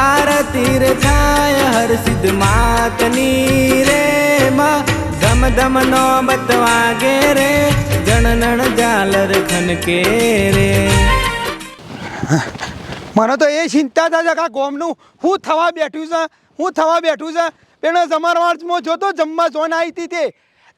આરતી રે થાય, હર સિદ્ધ માતની રે માં. ધમ ધમ નો બતવાગે રે જણનણ જાલર ખનકે રે. મને તો એ ચિંતા થાય કે આ ગોમનું હું થવા બેઠું છે, હું થવા બેઠું છે. પેલો સમારવાડમાં જોતો, જમવા જોન આવી હતી તે.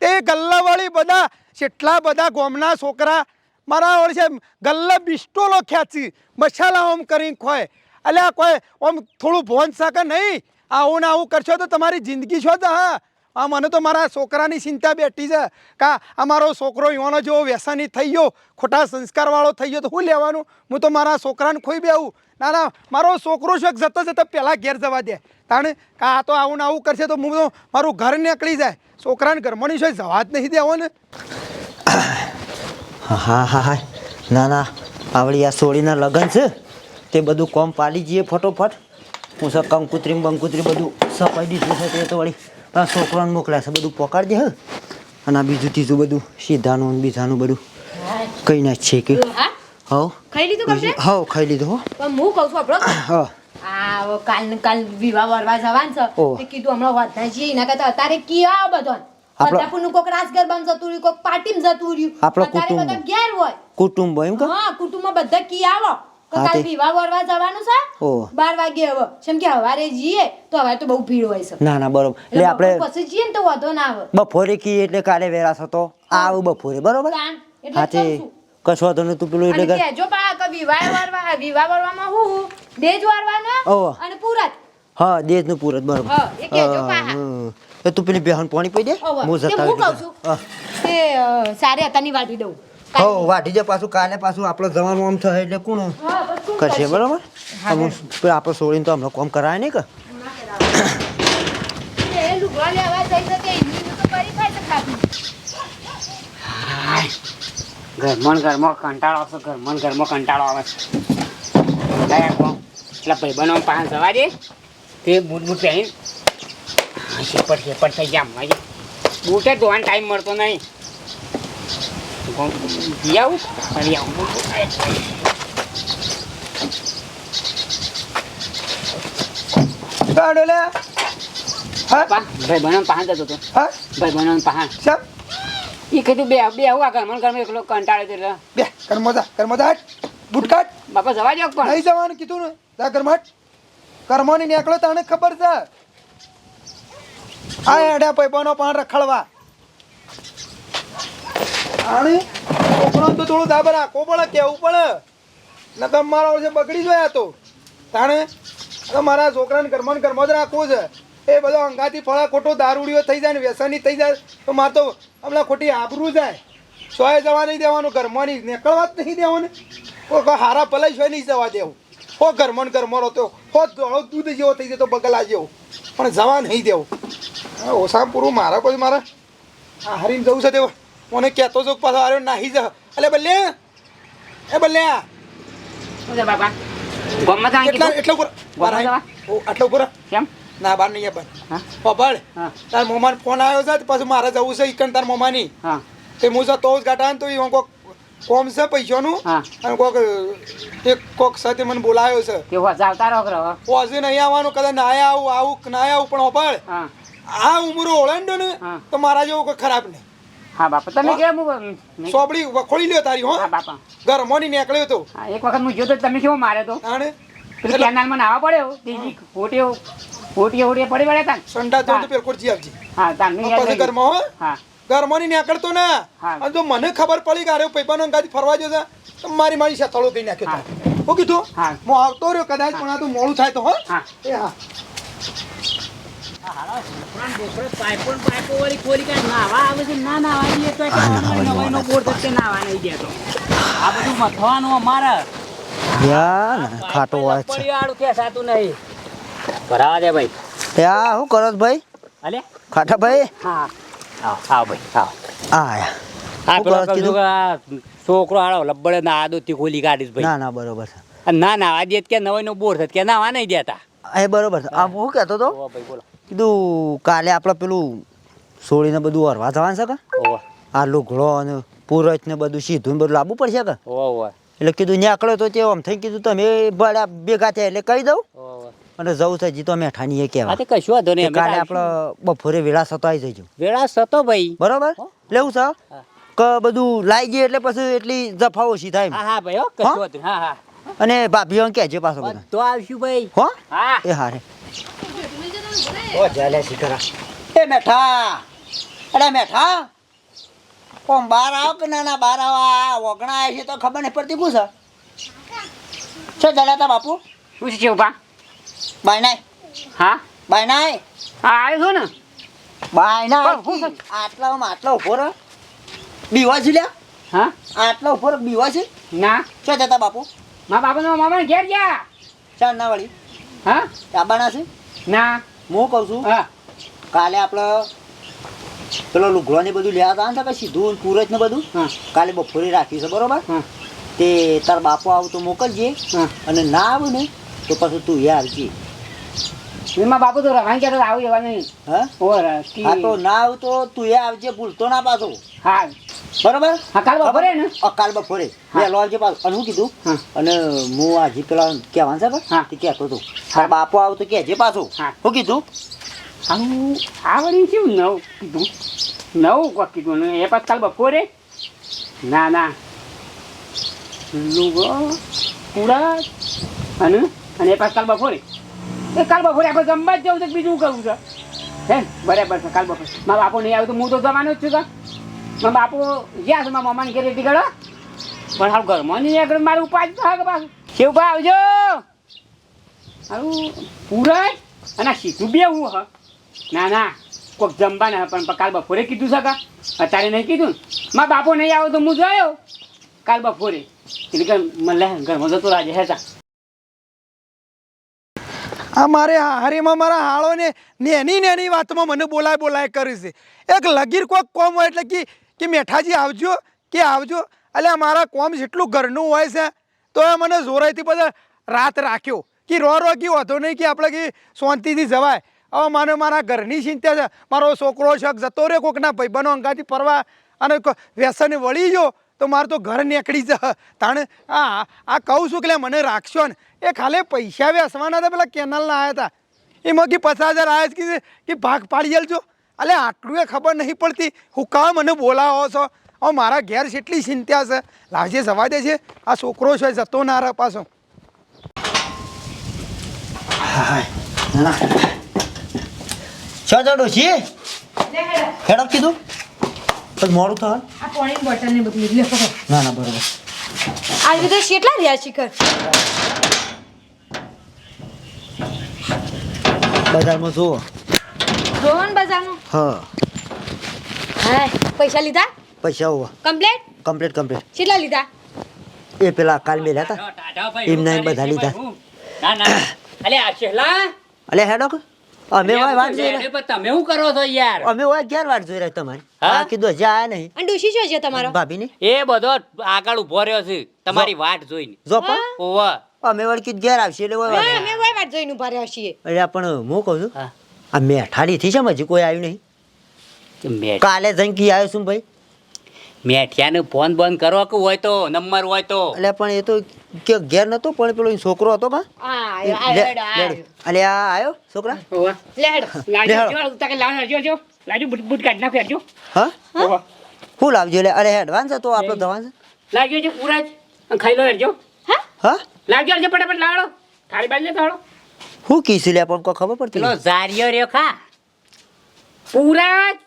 તે ગલ્લાવાળી બધા કેટલા બધા ગોમના છોકરા, મારા વર્ષે ગલ્લા બિસ્ટોલો ખ્યાચી મસાલા ઓમ કરીને ખોય. અલ્યા કોઈ ઓમ થોડું ભોન શકે નહીં. આવું ને આવું કરશો તો તમારી જિંદગી છો તો હા. આ મને તો મારા છોકરાની ચિંતા બેઠી છે. કા અમારો છોકરો યુવાનો જેવો વ્યસની થઈ ગયો, ખોટા સંસ્કારવાળો થઈ ગયો, તો શું લેવાનું? હું તો મારા છોકરાને ખોઈ બેવું ના ના, મારો છોકરો છે, જતો જતો પહેલાં ઘેર જવા દે. તાણે કા, આ તો આવું ને આવું કરશે તો હું મારું ઘર નીકળી જાય. છોકરાને ઘરમાં શું જવા જ નહીં દેવો ને. હા હા હા. ના ના. આવડી આ સોળીના લગ્ન છે. તે બધું કોમ પાડી જઈએ ફટોફટ. હું સર કંકુત્રી બંકુત્રી બધું સપાઈ દીધું છે તે તો વળી આ છોકરાને મોકલ્યા છે બધું પકડી દે હે. અને આ બીજું ત્રીજું બધું સીધાનું બીજાનું બધું. કઈ ના છે કે. હા? હવ ખાઈ લીધું હવ ખાઈ લીધું હો. હું કહું છું આપણો હા. કાલ કાલ વિવાહ વરવા જવાનું છે. કીધું હમણાં વધતા છીએ એના કરતા અત્યારે કિયા બધો આપણો- કોક રાસ ગરબામાં જતું રહ્યું કોક પાર્ટીમાં જતું રહ્યું. આપણો કુટુંબ. ઘેર હોય. કુટુંબ એમ કે? હા કુટુંબમાં બધા કી આવો. હા, કાલ તે- વિવાહ વરવા જવાનું છે? ઓ. 12 વાગે હવે. જેમ કે હવારે જઈએ તો હવે તો બહુ ભીડ હોય છે. ના ના બરોબર. એટલે આપણે પછી જઈએ ને તો વાંધો ના આવે. બપોરે કી એટલે કાલે વેરાસ હતો. આવ બપોરે બરોબર? તાન, એટલે હા જ કહું તે છું. કશો વાંધો નહીં તું પેલું એટલે કે જો પા કે વિવાહ વરવા વિવાહ વરવામાં હું દેજ વારવાના અને પૂરત. હા દેજનું પૂરત બરોબર. હા, એ પાહા. એ તું પેલી બેહન પાણી પી દે? હું જતા હું કહું છું કે સારે હતાની વાટી દઉં. હો વાટી જાય પાછું કાલે પાછું. આપણો જવાનું આમ થાય એટલે કોણ? હા, કરશે બરાબર? હા, અમુક પેલા આપણે છોડીને તો હમણાં કોમ કરાય નહીં કે. ઘરમાં ઘરમાં કંટાળો આવશે ઘરમાં ઘરમાં કંટાળો આવે છે. એટલે ભાઈબંધો પાસે જવા દે. તે બૂટ બૂટ પહેરી હા, શેપટ શેપટ થઈ ગયા હમણાં બૂટે ધોવાનો ટાઈમ મળતો નહીં. જી આવું. ફરી આવું ગાડો લે. હા? પા ભાઈબંધો પાસે જતો હતો. હા? ભાઈબંધો પાસે સાહેબ એ કીધું બે બે આવું આ ઘરમાં ઘરમાં એકલો કંટાળે એટલે. બે કર્મોદા કર્મોદા હટ. બૂટ કાઢ. બાપા જવા દો પણ. નહીં જવાનું કીધું ને. જા કર્મટ કર્મોની નીકળો તને ખબર છે. આ એડા પૈપાનો પાન રખડવા. આણે? છોકરો તો થોડું દાબર પડે કેવું પડે? ન તો મારા વર્ષે બગડી જોયા તો. તાણે? મારા છોકરાને ઘરમાં ઘરમાં જ રાખવું છે. એ બધો અંગાથી ફળા ખોટો દારૂડીઓ થઈ જાય ને વ્યસની થઈ જાય, તો મારે તો હમણાં ખોટી આબરું જાય. સોય જવા નહીં દેવાનું ઘરમાં નહીં નીકળવા જ નહીં દેવાનું. કોઈ હારા ભલાઈ સોય નહીં જવા દેવું. હો ઘરમાં ઘરમાં રહો તો હો દોડો દૂધ જેવો થઈ જાય તો બગલા જેવો. પણ જવા નહીં દેવું. ઓસામ પૂરું મારા કોઈ મારે હરીને જવું છે તેવો મને કહેતો છો પાછો હાર્યો નાહી જા. એટલે બલ્યા, એ બલ્લે શું છે બાપા? ગામમાં જવાનું એટલા ઉપર ગોળા જવા? આટલો ઉપર કેમ? ના બાર નહીં બંધ હા. પભાળ તાર મોમાન ફોન આવ્યો છે તો મારે જવું છે ઈકણ તાર મોમાની. હા. તે હું જતો જ ગાટા તો એ કોક કોમ છે પૈસાનું. અને કોક એક કોક સાથે મને બોલાયો છે. રહો નહીં આવવાનું કદાચ ના આવું આવું ના આવું પણ હોપાળ આ ઉમરો ઓળંડો ને તો મારા જેવો કોઈ ખરાબ નહીં. હા બાપા તમે કેમ નહીં- સોબડી વખોડી લ્યો તારી હો. હા બાપા. ઘરમોની નીકળ્યો તો. હા એક વખત હું જોતો તમે કેવો માર્યો તો? તાણે પેલું કેનાલમાં નાવા પડ્યો? દીજી હોટીઓ હોટીઓ હોટીઓ પડી પડ્યા તા સંડા જો તો પેલકોટ જી આવજી હા તારની યાદ પછી ઘર. હો. હા. ઘરમોની નીકળતો ના. અને જો મને ખબર પડી કે અરે પૈપાનો ગાડી ફરવા જો તો મારી મારી શેતળો કઈ નાખ્યો હા. હું કીધું હા. હું આવતો રહ્યો કદાચ પણ આ તો મોડું થાય તો હો. હા. એ હા. ખાટો ભરાવા દે ભાઈ યા શું કરો ભાઈ અલે ખાટા ભાઈ હા આવ આવ ભાઈ આવ આયા આ પેલો કરો છો કીધું કે આ છોકરો હાડો લબ્બડે ના આદોથી ખોલી કાઢીશ ભાઈ ના ના બરોબર છે ના ના આજે કે નવાઈ નો બોર થત કે નાવા નહીં દેતા. એ બરોબર છે. આ હું કહેતો તો? ભાઈ બોલો. કીધું કાલે આપણે પેલું સોળીને બધું હરવા જવાનું છે કે? ઓવા. આ લુઘડો અને પુરચ ને બધું સીધું ને બધું લાવવું પડશે કે? એટલે કીધું નીકળ્યો તો તે આમ થઈ કીધું તમે ભાડા ભેગા થયા એટલે કહી દઉં. અને જવું થાય જીતો અમે મેઠાની એ હા કહેવાય કશું વાંધો નહીં કાલે આપણે બપોરે વેળા સતો આવી જઈશું વેળા સતો ભાઈ. બરોબર? લેવું છે? કે બધું લાઈ ગઈ એટલે પછી એટલી જફા ઓછી થાય હા હા ભાઈ કશું હા? વાંધો હા હા. અને ભાભીઓ કહેજો પાછો તો આવશું ભાઈ. હો? હા. એ હારે. ઓ જાલે શીખરા. એ મેઠા. અરે મેઠા. કોમ બાર આવ કે નાના બાર આવા? ઓગણા આવે છે તો ખબર નહીં પડતી. પૂછ. છે જાલે તા બાપુ? શું છે ઊભા. બાય નાય હા? બાય નાય હા આવ્યો છો ને. બાય નાય આટલા આટલા ઊભો રહો. બીવા છે લ્યા? હા? આટલા ઉપર બીવા છે? ના. શું જતા બાપુ? મા બાપા મામા ઘેર ગયા. ચાર ના વળી. હા? આબાના છે? ના. હું કહું છું? હા. કાલે આપણે પેલો લુગડો ને બધું લેવા હતા ને કે સીધું પૂરજ ને બધું? હા. કાલે બપોરે રાખી છે બરોબર? હા. તે તાર બાપુ આવું તો મોકલજે. હા. અને ના આવું ને તો પછી તું યાર આવજે. એમાં બાપુ તો રવાન કહેતો આવું એવા નહીં. હા? તો ના આવું તો તું એ આવજે ભૂલતો ના પાછો. હા. બરોબર? હા કાલ બપોરે ને? કાલ બપોરે. વહેલો આવજે પાછો અને હું કીધું હા. અને હું આજે પેલા કહેવાનું છે હા. કે તે કહેતો હતો. તાર બાપો આવું તો જે પાછો? હા. હું કીધું આવું આ વળી શું નવ કીધું? નવું કોક કીધું ને એ પાછું કાલ બપોરે? ના ના. લુગો પૂરા અને અને એ પાછું કાલ બપોરે. એ કાલ બપોરે આપણે જમવા જ જવું છે કે બીજું કરવું છે? હે? બરાબર છે કાલ બપોરે. મારા બાપો નહીં આવે તો હું તો જવાનો જ છું તો. મારા બાપુ જ્યાં મારા મમ્માને ઘેર રેડી કરો પણ હાલ ઘરમાં નહીં આગળ મારું ઉપાજ થાય કે પાછું. શિવભા આવજો. હારું પૂરજ અને સીધું બે હું. હ ના ના, કોક જમવાના પણ કાલ બપોરે કીધું છે કા? અત્યારે નહીં કીધું મારા બાપો નહીં આવ્યો તો હું જોયો. કાલ બપોરે. એટલે કે મને ઘરમાં જતો રાજે હેતા આ મારે હારીમાં મારા હાળોને નેની નેની વાતમાં મને બોલાય બોલાય કરી છે. એક લગીર કોક કોમ હોય એટલે કે કે મેઠાજી આવજો, કે આવજો. એટલે મારા કોમ જેટલું ઘરનું હોય છે, તો એ મને જોરાઈથી બધા રાત રાખ્યો. કે રો રો કે વધો નહીં કે આપણે કે શાંતિથી જવાય. હવે મને મારા ઘરની ચિંતા છે. મારો છોકરો છે જતો રહ્યો કોકના ભાઈબંધો અંગાથી ફરવા અને વ્યસન વળી ગયો, તો મારે તો ઘર નીકળી જ તાણે આ આ કહું છું કે મને રાખશો ને. એ ખાલી પૈસા વેસવાના હતા, પેલા કેનાલના આવ્યા હતા. એમાં કે પચાસ હજાર આવ્યા કે ભાગ પાડી આલજો. અલે આટલું એ ખબર નહીં પડતી. હું કાં મને બોલાવો છો? હવે મારા ઘેર જેટલી ચિંતા છે. લાવજે જવા દે છે આ છોકરો છે જતો ના રહે પાછો. છો? ડોશી કીધું? તો મોડું થવાનું. આ પાણીની બોટલ ને બધું લે. ના ના બરોબર. આવી તો કેટલા રહ્યા શિખર બજારમાં જુઓ. રોહન બજારનું હા. હા પૈસા લીધા? પૈસા હોવા. કમ્પ્લીટ? Complete complete. કેટલા લીધા? એ પેલા કાલ મે લેતા એમના એમ બધા લીધા. ના ના અલે આ છેલા અલે હેડો અમે હોય વાત જોઈ રહ્યા. તમે શું કરો છો યાર? અમે હોય ક્યાં વાટ જોઈ રહ્યા તમારી. હા? કીધું હજી આયા નહીં. અને ડોશી શું છે તમારો? ભાભીની? એ બધો આગળ ઊભો રહ્યો છે. તમારી વાટ જોઈને. જો પણ. ઓવા અમે વળકી કીધું ઘેર આવશે એટલે હા અમે હોય વાત જોઈને ઊભા રહ્યા છીએ. અરે પણ હું કહું છું હા. આ મેઠાડી થી છે હજી કોઈ આવ્યું નહીં? મેઠ કાલે જઈને કી આવ્યો છું ભાઈ? મેઠિયાને ફોન બંધ કરો કે હોય તો નંબર હોય તો? એટલે પણ એ તો કે ઘેર નતો પણ પેલો છોકરો હતો કા? હા લે- આયો, આયો, લે- આયો. અલે આ આવ્યો છોકરા? લે લાજો લે. બુટ બુટ કાઢ નાખ જો હા? હું? લાવજો એટલે અરે હેડવાન છે તો આપણો ધવાન છે. લાગ્યો છે પૂરા જ ખાઈ લો હેરજો હા? લાગ્યો છે ફટાફટ લાવડો થાળી બાજુ થાળો. હું કીધું લે પણ કોઈ ખબર પડતી પેલો. ઝારિયો રહ્યો ખા. પૂરા જ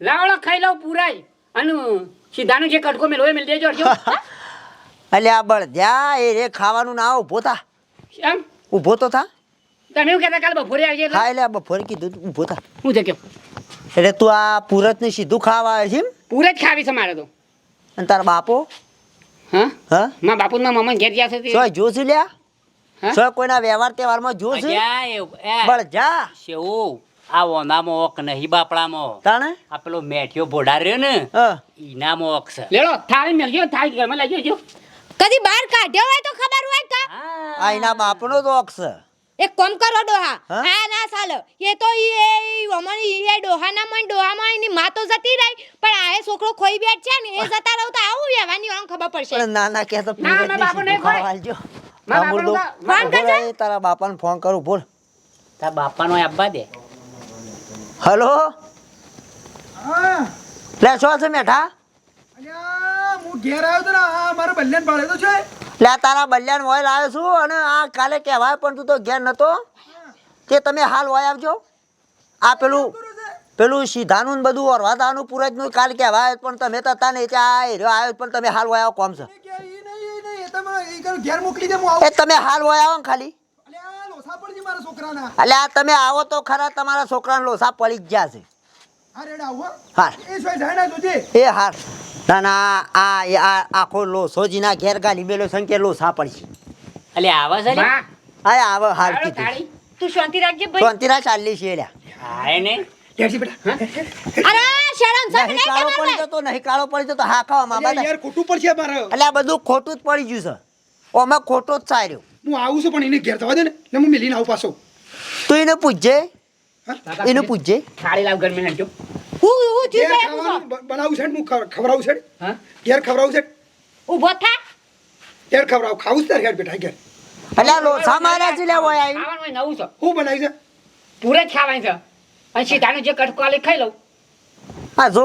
લાવડો ખાઈ લો પૂરા જ અને સીધાનું જે કટકો મેલો એ મેલ દેજો અલે આ બળદ્યા એ રે ખાવાનું ના ઊભો થા. એમ? ઊભો તો થા. તમે એવું કહેતા કાલ બપોરે આવજે એટલે હા એટલે બપોરે કીધું ઊભો થા. હું છે કે એટલે તું આ પુરત ને સીધું ખાવા આવે છે એમ? પૂરા જ ખાવી છે મારે તો. અને તારા બાપો? હા? હા? મા બાપુ ના મામા ઘેર ગયા છે જોશું લ્યા. હા? કોઈના વ્યવહાર તહેવારમાં જોશું અજા એવું, એ, શેવું, આ ઓનામાં ઓક નહીં બાપડામાં. તાણે? આ પેલો મેઠિયો ભોડા રહ્યો ને ઈનામાં ઓક છે. લેડો થાળી મેલજો થાળી ઘરમાં લઈ જજો કદી બહાર કાઢ્યો હોય તો ખબર હોય કા આ ઈના બાપનો તો અક્ષ એક કોમ કરો ડોહા. હા? ના ચાલ એ તો એ અમણ ઈ એ ડોહાના મન ડોહામાં એની માં તો જતી રહી. પણ આ એ છોકરો ખોઈ બેઠ છે ને એ જતા રહું તો આવું વ્યવહારની આમ ખબર પડશે. ના ના કે તો ના, મારા બાપુ નહીં ખોય. ફોન કરજે. તારા બાપાને ફોન કરું બોલ. તાર બાપાનો આપવા દે. હલો? હા. લે શું છે મેઠા અલ્યા હું ઘેર આવ્યો તો ને આ મારો બલ્યાન પાડે તો છે. લે તારા બલ્યાન વોય લાવ્યો છું અને આ કાલે કહેવાય પણ તું તો ઘેર નતો. તે તમે હાલ વોય આવજો. આ પેલું પેલું સીધાનું ને બધું ઓરવાદાનું પૂરજનું કાલ કહેવાય પણ તમે તો નહીં ત્યાં હેર્યો આવ્યો પણ તમે હાલ વોય આવો કોમ છે. એ તમે ઈ કરો ઘેર મોકલી દે હું આવું. એ તમે હાલ હોય આવો ને ખાલી. અલ્યા લોસા પડજી મારા છોકરાના. એટલે આ તમે આવો તો ખરા તમારા છોકરાને લોસા પડી જ ગયા છે. હા રેડ આવો હા. એ હાર ના ના આ એ આ આખો લોસોજીના ઘેર ગાલી મેલો સંકે લોસા પડી એટલે આવા છે? હા આવે હાલ કીધું તું શાંતિ રાખજે ભાઈ. શાંતિરા ચાલી છે લ્યા હા એને. ઘેરજી બેટા અરે શરમ શરમ નહીં નહીં કાળો પડી જતો નહીં કાળો પડી જતો હા ખાવા માં અલ્યા યાર ખોટું પડશે મારે એટલે આ બધું ખોટું જ પડી ગયું છે. ઓમાં ખોટો જ ચાર્યો. હું આવું છું પણ એને ઘેર થવા દે ને ને હું મિલીને આવું પાછો. તો એને પૂછજે એને પૂછજે થાળી લાવ ગરમી નાખજો. હું હું છે? બ- બનાવું છે હું ખવ- છે? હા? ઘેર ખવડાવું છે? ઊભો થા. ઘેર ખવડાવું. ખાવું છે ઘેર બેઠા ઘેર? આ લોસા મારા છે લ્યા ઓય આઈ નવું છે. હું બનાવી છે? પૂરે ખ્યાલ આવી છે. અને સીધાનું જે કટકો આલે ખાઈ લઉં. આ જો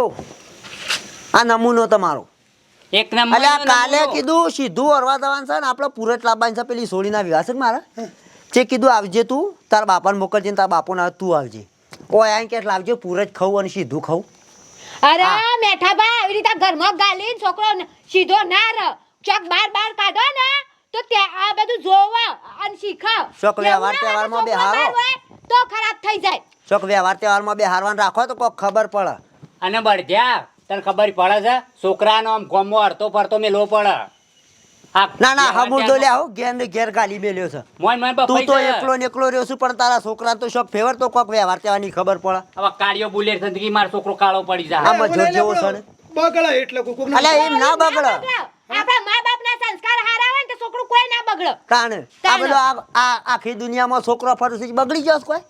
આ નમૂનો તમારો. એક નંબર અલ્યા કાલે કીધું સીધું અરવા દવાન છે ને આપણે પૂરત લાવવાની છે પેલી સોળીના વિવાહ છે મારા? જે કીધું આવજે તું તાર બાપાને મોકલજે ને તાર બાપોને તું આવજે. ઓ આઈ કે આવજે પૂરત ખાવું અને સીધું ખાવું અરે મેઠાબા આવી રીતે ઘરમાં ગાલી છોકરો ન- સીધો ના રહ ચોક બાર બાર કાઢો ને તો ત્યાં આ બધું જોવા અને શીખા છોકરા વાર તહેવારમાં બેહારો. તો ખરાબ થઈ જાય. ચોક વ્યવહાર તહેવારમાં બે હારવાન રાખો તો કોક ખબર પડે. અને બળજ્યા તને ખબર પડે છે? છોકરાનો આમ ગોમો અડતો ફરતો મેલો પડે. ના ના હમુર તો ત્યાંનો- લે આવો ઘેર ને ઘેર ગાલી મેલ્યો છે. મોય મોય તું તો એકલો ને એકલો રહ્યો છું પણ તારા છોકરા તો શોખ ફેવર તો કોક વ્યવહાર તહેવારની ખબર પડે. હવે કાળિયો બુલેટ સંતકી મારો છોકરો કાળો પડી જાય. આમાં જો જેવો છે ને. બગડે એટલે કોક કોક અલ્યા એમ ના બગડે. આપણા મા બાપના સંસ્કાર હારા હોય ને તો છોકરું કોઈ ના બગડે. કાણ આ બધો આ આ આખી દુનિયામાં છોકરો ફરું છે બગડી જશે કોઈ?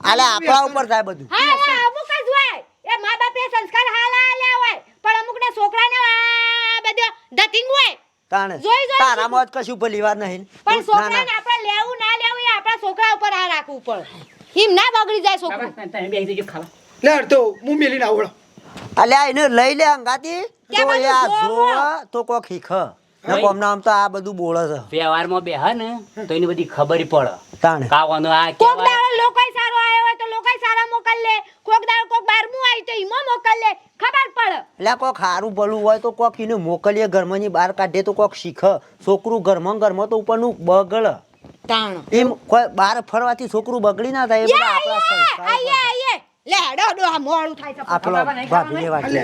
આલે આપણા ઉપર થાય બધું. હા હા અમુક જ હોય. એ મા બાપે સંસ્કાર હાલા આલ્યા હોય પણ અમુક ના છોકરા ને બધો ધતિંગ હોય. તાણે. જોઈ જોઈ. તારા મોજ કશું ભલી વાર નહીં. પણ છોકરા ને. આપણે લેવું ના લેવું એ આપણા છોકરા ઉપર આ રાખવું પડે. એમ ના બગડી જાય છોકરો. તમે બેસી જજો ખાવા. લે તો હું મિલીને આવું અલ્યા એને લઈ લે અંગાતી તો આ જો. તો કોક ને કોમના આમ તો આ બધું બોલે છે. વ્યવહારમાં બેહે ને તો એની બધી ખબર પડે. તાણ. કાવાનો આ કોક દાડો લોકોય સારો આવ્યો હોય તો લોકોય સારા મોકલ લે. કોક દાડો કોક બારમું આવી તો ઈમો મોકલ લે. ખબર પડે. એટલે કોક હારું ભલું હોય તો કોક એને મોકલીએ ઘરમાં ની બહાર કાઢે તો કોક શીખે. છોકરું ઘરમાં ઘરમાં તો ઉપરનું બગળ તાણ. એમ કોઈ બહાર ફરવાથી છોકરું બગડી ના થાય એ બધા આપણા સંસ્કાર આઈએ આઈએ લે હેડો ડો આ મોડું થાય છે. આ પેલો ભાભી લેવા લે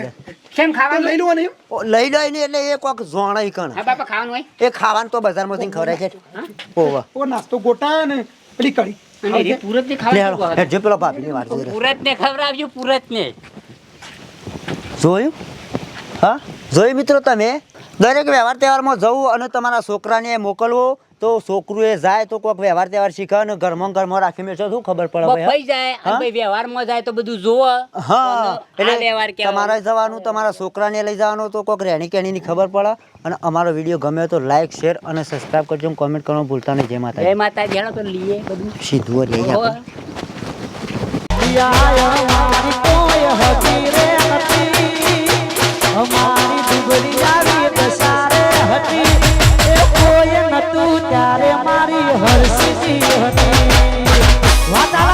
કેમ ખાવાનું લઈ લો ને ઓ, લઈ લઈ ને એટલે એ કોક જોણાઈ કણ. હા બાપા ખાવાનું હોય? એ ખાવાનું તો બજારમાંથી ખવડાય છે. ઓવા ઓ નાસ્તો ગોટાય ને પેલી કઢી. પૂરત ને ખાવાનું હેડજો પેલો ભાભીની વાત પૂરત ને ખવરાવજો પૂરત ને જોયું? હા? જોયું મિત્રો તમે? દરેક વ્યવહાર તહેવારમાં જવું અને તમારા છોકરાને મોકલવો તો છોકરું એ જાય તો કોઈક વ્યવહાર તહેવાર શીખે અને ઘરમાં ઘરમાં રાખી મેં શું ખબર પડે ભાઈ, જાય અને? ભાઈ વ્યવહારમાં જાય તો બધું જોવે હા એટલે વ્યવહાર કેવો? તમારે જવાનું તમારા છોકરાને લઈ જવાનું તો કોઈક રહેણી કેણીની ખબર પડે. અને અમારો વીડિયો ગમે તો લાઈક શેર અને સબસ્ક્રાઇબ કરજો કોમેન્ટ કરવાનું ભૂલતા નહીં. જય માતા જય માતા હેડો તો લઈએ બધું. સીધું રહી હોવે. અમારી દુબળી આવી દસારે હતી. તું ત્યારે મારી હર્ષી જીવની વાતાવરણ